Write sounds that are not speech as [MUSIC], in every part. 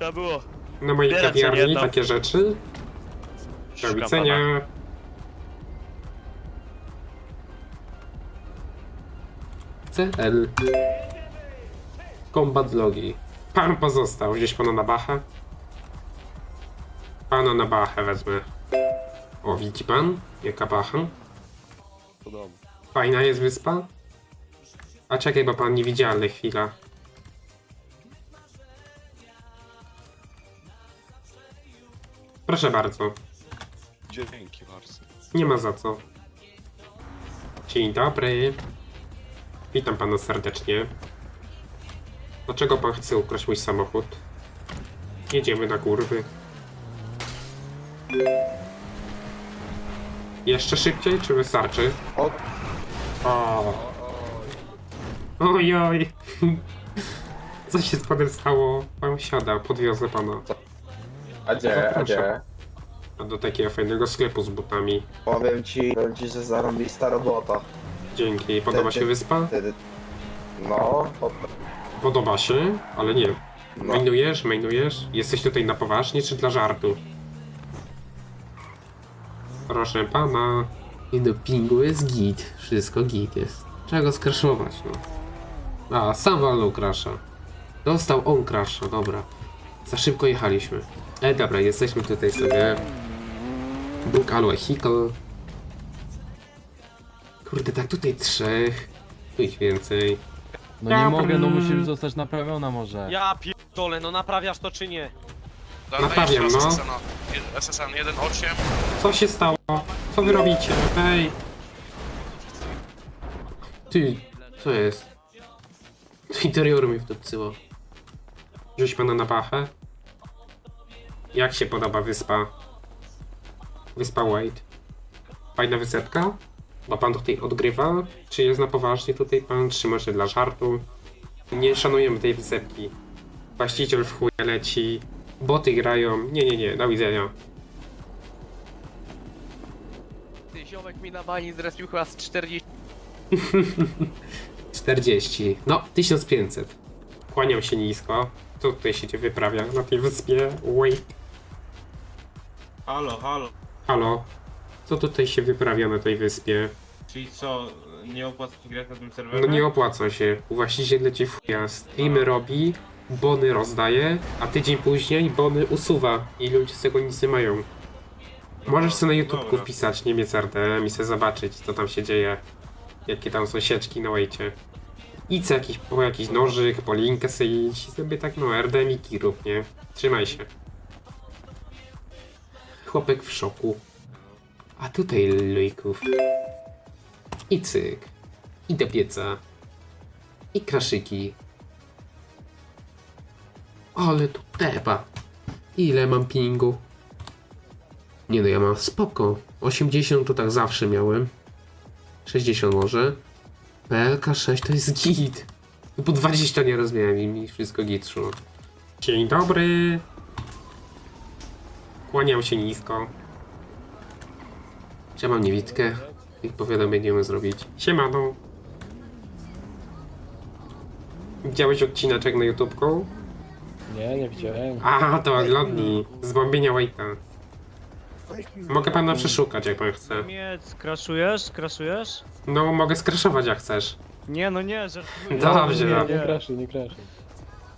Trzeba było. Na mojej sobie kawiarni jedną. takie rzeczy. Do Szukam widzenia. CL. Combat logi. Pan pozostał. Gdzieś pana na bachę? Pana na bachę wezmę. O, widzi pan? Jaka bacha? Fajna jest wyspa? A czekaj, bo pan niewidzialny chwila. Proszę bardzo. Dzięki bardzo. Nie ma za co. Dzień dobry. Witam pana serdecznie. Dlaczego pan chce ukraść mój samochód? Jedziemy na kurwy. Jeszcze szybciej, czy wystarczy? O, O. Ojoj. Co się z panem stało? Pan siada, podwiozę pana. A gdzie, a Zapraszam. gdzie? Do takiego fajnego sklepu z butami. Powiem ci, powiem ci, że zarąbista robota. Dzięki. Podoba się wyspa? Ty, no, po- Podoba się, ale nie. no. Mainujesz, mainujesz? Jesteś tutaj na poważnie, czy dla żartu? Proszę pana. Nie do pingu jest git. Wszystko git jest. Trzeba go skraszować, no. A, sam walnął krasza. Dostał on krasza, dobra. Za szybko jechaliśmy. E, dobra, jesteśmy tutaj sobie. Aloe Hikl. Kurde, tak tutaj trzech. Tu ich więcej. No nie mogę, no musi już zostać naprawiona może. Ja pierdolę, no naprawiasz to czy nie? Naprawiam, no. SSN 1.8 Co się stało? Co wy robicie? Ej! Ty, co jest? Do interioru mnie wtopcyło. Wziąć pana na pachę? Jak się podoba wyspa? Wyspa White. Fajna wysepka? Bo pan tutaj odgrywa? Czy jest na poważnie tutaj pan? Czy może dla żartu? Nie szanujemy tej wysepki. Właściciel w chuje leci. Boty grają. Nie, nie, nie, do widzenia. Ty, ziomek mi na bani zrespił chyba z 40. 40. [LAUGHS] No, 1500. Kłaniam się nisko. Co tutaj się dzieje wyprawia na tej wyspie? Wait. Halo, halo. Halo. Co tutaj się wyprawia na tej wyspie? Czyli co, nie opłaca ci grać na tym No serwerze? nie opłaca się. Właściciel leci w chuja. Streamy robi, bony rozdaje, a tydzień później bony usuwa i ludzie z tego nic nie mają. Możesz sobie na YouTubeku Dobra. wpisać Niemiec RDM i sobie zobaczyć, co tam się dzieje. Jakie tam są sieczki na wejcie. Idź sobie jakiś, po jakiś nożyk, po linkę sobie idź i sobie tak no RDM i rób, nie? Trzymaj się. Chłopek w szoku. A tutaj lujków. I cyk. I do pieca. I kraszyki. Ale tu tepa. Ile mam pingu? Nie no, ja mam spoko. 80 to tak zawsze miałem. 60 może. PLK 6 to jest git. Po 20 nie rozmiałem i mi wszystko git szło. Dzień dobry. Kłaniam się nisko. Ja mam niewidkę? Ich powiadomienie nie umiem zrobić. Siemano. Widziałeś odcineczek na YouTubku? Nie, nie widziałem. A, to oglądnij. Zbombienia Waita. Mogę pana przeszukać, jak pan chce. Niemiec, kraszujesz? Kraszujesz? No, mogę skraszować, jak chcesz. Nie, no nie, żartuję. Dobrze. Nie, Nie nie. kraszuj, nie kraszuj.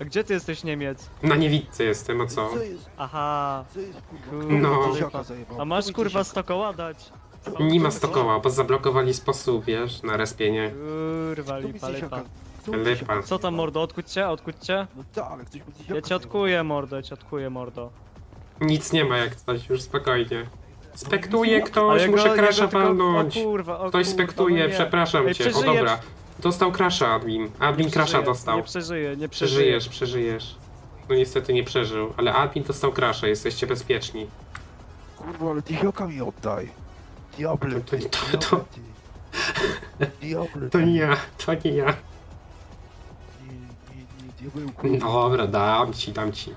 A gdzie ty jesteś Niemiec? Na niewidce jestem, a co? Aha. Kurwa, No. lipa. A masz kurwa 100 koła dać? Nie ma stokoła, bo zablokowali sposób, wiesz, na respienie. Kurwa, lipa, lipa. Lipa. Co tam mordo, odkuć cię, odkuć cię? No tak, ale ktoś mu Ja cię odkuję mordo, ja cię odkuję mordo. Nic nie ma jak coś, już spokojnie. Spektuje ktoś, muszę go- krasza tylko- walnąć. O kurwa, o Ktoś kurwa, spektuje, no nie. przepraszam Ej, cię. O przeżyję, dobra. Dostał krasza admin. Admin przeżyję, dostał. Nie przeżyję, nie przeżyję. Przeżyjesz, przeżyjesz. No niestety nie przeżył, ale admin dostał krasza, jesteście bezpieczni. Kurwa, ale ty hioka mi oddaj. Diable, To- ty, to- to- diable, ty. Diable, To ty. nie ja, to nie ja. Nie, nie, nie, diabełku. Dobra, dam ci, dam ci.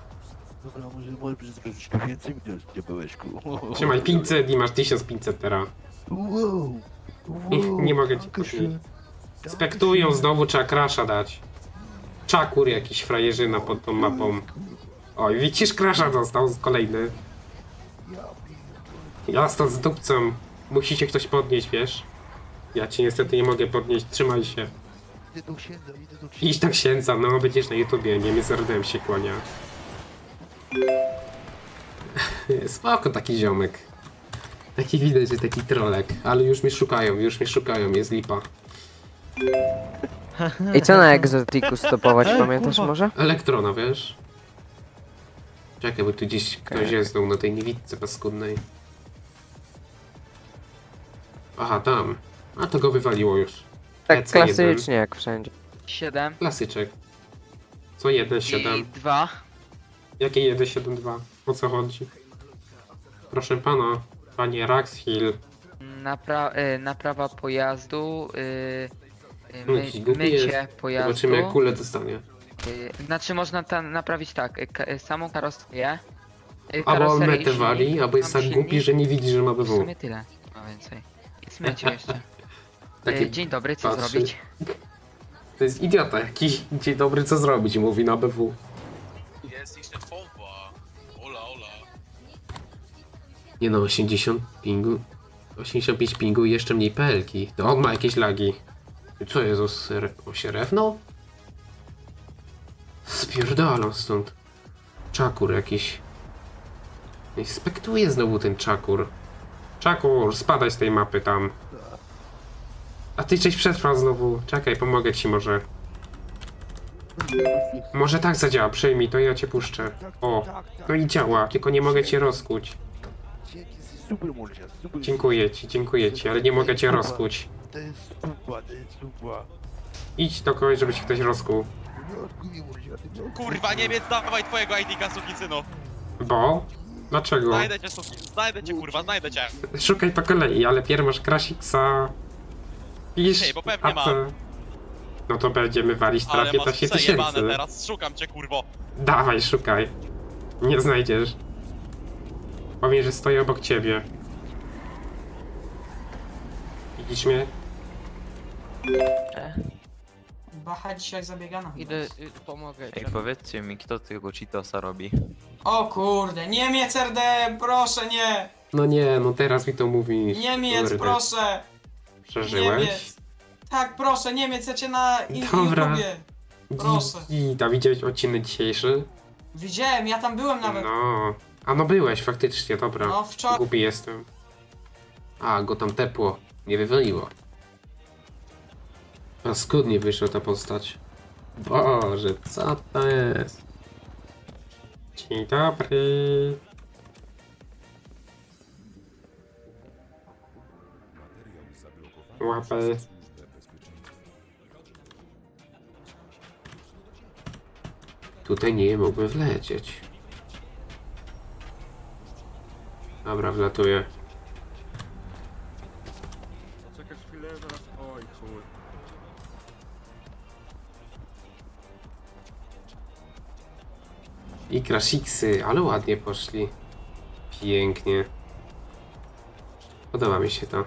Dobra, może możesz troszeczkę więcej mi dać, diabełeczku. Trzymaj 500 i masz 1500 teraz. Wow. Nie- wow. nie mogę ci Dankeschön. Spektują, znowu trzeba krasza dać. Czakur jakiś frajerzyna pod tą mapą. Oj, widzisz, krasza dostał z kolejny. Ja stąd z dupcą. Musi się ktoś podnieść, wiesz? Ja cię niestety nie mogę podnieść, trzymaj się. Idę do księdza. Idź księdza, no będziesz na YouTubie, nie RDM się kłania. [LAUGHS] Spoko taki ziomek. Taki widać, że taki trolek, ale już mnie szukają, już mnie szukają, jest lipa. I co na egzotiku stopować, pamiętasz może? Elektrona, wiesz? Czekaj, bo tu gdzieś ktoś jest znowu na tej niewidce paskudnej. Aha, tam. A to go wywaliło już. Tak Lecę jeden. klasycznie jak wszędzie. 7 Klasyczek. Co 1, i 7? 2. Jakie 1, 7, 2? O co chodzi? Proszę pana, panie Raxhill. Napra y, naprawa pojazdu. Y, my, jakiś głupi mycie jest. pojazdu. Zobaczymy jak kulę dostanie. Y, znaczy można ta, naprawić tak, y, ka, y, samą karoserię. Y, Albo on karoserię i metę wali, silnik, albo jest tak głupi, silnik. że nie widzi, że ma W BW. sumie tyle, no więcej. I zmycie jeszcze. [LAUGHS] Taki Y, dzień dobry, co patrzy. zrobić? To jest idiota jakiś. Dzień dobry, co zrobić? Mówi na BW. Jest jeszcze pompa. Ola, ola. Nie no, 80 pingu. 85 pingu i jeszcze mniej pelki. To on ma jakieś lagi. Co ser... o się rewnął? Spierdalam stąd. Czakur jakiś. Inspektuje znowu ten czakur. Czakur, spadaj z tej mapy tam. A ty coś przetrwał znowu. Czekaj, pomogę ci może. Może tak zadziała, przejmij to ja cię puszczę. O, no i działa, tylko nie mogę cię rozkuć. Dziękuję ci, dziękuję ci, ale nie mogę cię rozkuć. To jest super, to jest super. Idź do kogoś, żeby się ktoś rozkuł. Mordzia, ty. Kurwa, Niemiec, dawaj twojego ID-ka, synu. Bo? Dlaczego? Znajdę cię, suki. Znajdę cię, kurwa, znajdę cię. Szukaj po kolei, ale pierw masz Krasiksa. Pisz, Ej, bo pewnie a co? No to będziemy walić Ale trafię masz 15 przejebane tysięcy. teraz, szukam cię, kurwo. Dawaj, szukaj. Nie znajdziesz. Powiem, że stoję obok ciebie. Widzisz mnie? Bacha dzisiaj zabiegana. Idę, y, pomogę. Ej, powiedzcie mi, kto tego Cheetosa robi? O kurde, Niemiec RD, proszę nie! No nie, no teraz mi to mówisz. Niemiec, Kurde. proszę! Przeżyłeś? Niemiec! Tak, proszę, Niemiec, ja cię na in- Dobra. YouTubie. Proszę. I, a widziałeś odcinek dzisiejszy? Widziałem, ja tam byłem nawet. No. A no byłeś faktycznie, dobra. No, wczoraj. Głupi jestem. A, go tam tepło. Nie wywaliło. Paskudnie wyszła ta postać. Boże, co to jest? Dzień dobry. Łapę. Tutaj nie mógłbym wlecieć. Dobra, wlatuję. Czekaj chwilę, zaraz... Oj. I krasiksy, ale ładnie poszli. Pięknie. Podoba mi się to.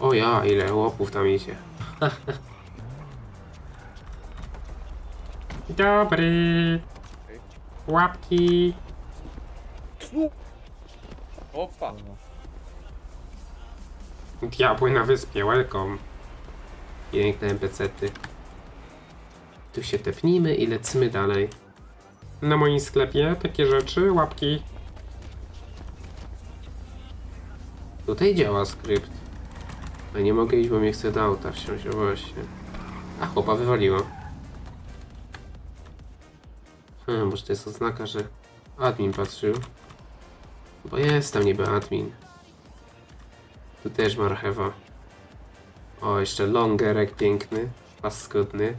O ja, ile łopów tam idzie. [LAUGHS] Dobry. Łapki. Opa. Diabły na wyspie, welcome. Piękne NPC-ty. Tu się tepnijmy i lecimy dalej. Na moim sklepie takie rzeczy, łapki. Tutaj działa skrypt. A nie mogę iść, bo mnie chce do auta wsiąść, o właśnie. A chłopa wywaliło. Hmm, może to jest oznaka, że admin patrzył. Bo jest tam niby admin. Tu też marchewa. O, jeszcze longerek piękny, paskudny.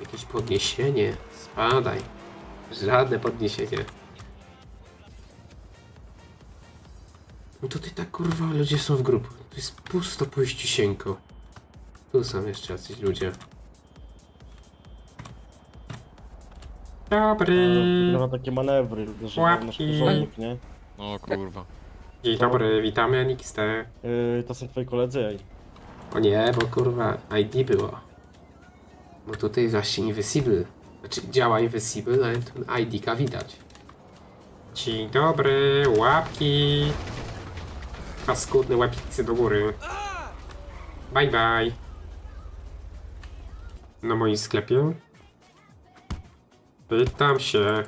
Jakieś podniesienie. Spadaj. Żadne podniesienie. No tutaj tak kurwa ludzie są w grupie. To jest pusto puściusieńko. Tu są jeszcze jacyś ludzie. Dobry. Ma takie manewry, że Łapki. nie? O kurwa. Dzień dobry, witamy NXT. Yy, to są twoi koledzy, ej. O nie, bo kurwa ID było. Bo tutaj właśnie Invisible. Znaczy działa Invisible, ale ten ID-ka widać. Dzień dobry, łapki. Paskudne łapicy do góry. Bye bye. Na moim sklepie. Pytam się.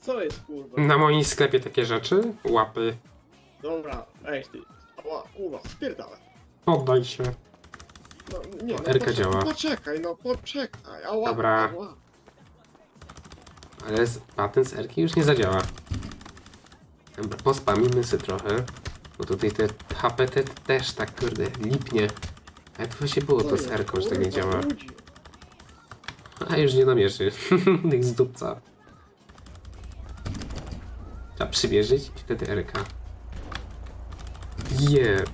Co jest kurwa? Na moim sklepie takie rzeczy? Łapy. Dobra, ej ty. Ała, kurwa, spierdalaj. Poddaj się. No, nie, no, Erka poczekaj, działa. Poczekaj, no poczekaj. Ała, Dobra. Ała. Ale patent z Erki już nie zadziała. Pospamimy sobie trochę. Bo tutaj te HP te też tak kurde lipnie. A jak to właśnie było to z Erką, że tak nie działa? A już nie namierzy. [LAUGHS] Tych z dupca. Trzeba przymierzyć i wtedy Erka. Jeb.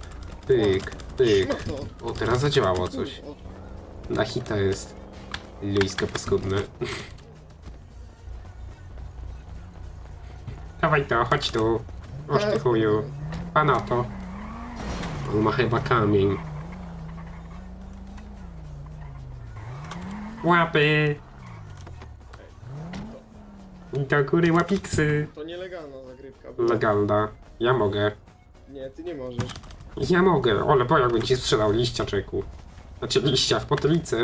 Pyk, pyk. O, teraz zadziałało coś. Na hita jest. Luiska paskudne. [LAUGHS] Dawaj to, chodź tu. Oż ty chuju. Pana to. On ma chyba kamień. Łapy! Do góry łapiksy! To nielegalna zagrywka. bo- Legalna. Ja mogę. Nie, ty nie możesz. Ja mogę, ale bo jakbym ci sprzedał liścia czeku. Znaczy liścia w potylicę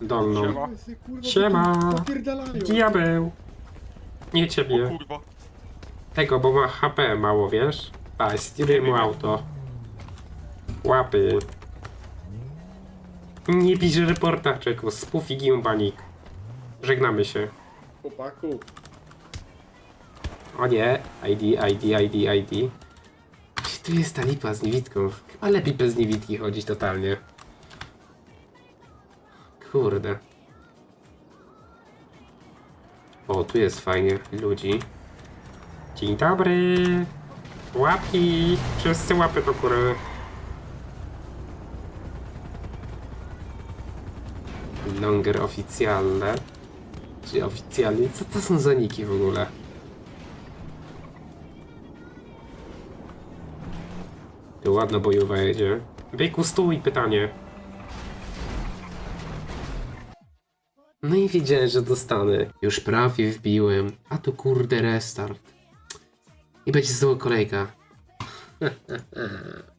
dolną. Kurwa, Siema. Popierdalają. Diabeł! Nie ciebie. Kurwa. Tego, bo ma HP mało, wiesz? A, styruję mu auto. Łapy. Nie pisze reporta, czeku. Spoof gimbanik. Żegnamy się. Chłopaku. O nie. ID, ID, ID, ID. Tu jest ta lipa z niewidką? Chyba lepiej bez niewidki chodzić totalnie. Kurde. O, tu jest fajnie. Ludzi. Dzień dobry. Łapki. Wszyscy łapy do góry. Longer oficjalne. Czy oficjalnie? Co to są za niki w ogóle? To ładna bojowa jedzie. Byku, stój, pytanie. No i wiedziałem, że dostanę. Już prawie wbiłem. A tu kurde restart. I będzie znowu kolejka. [LAUGHS]